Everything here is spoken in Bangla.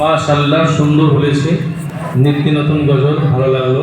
মাশাল্লাহ সুন্দর হয়েছে নিত্য নতুন গজল ভালো লাগল।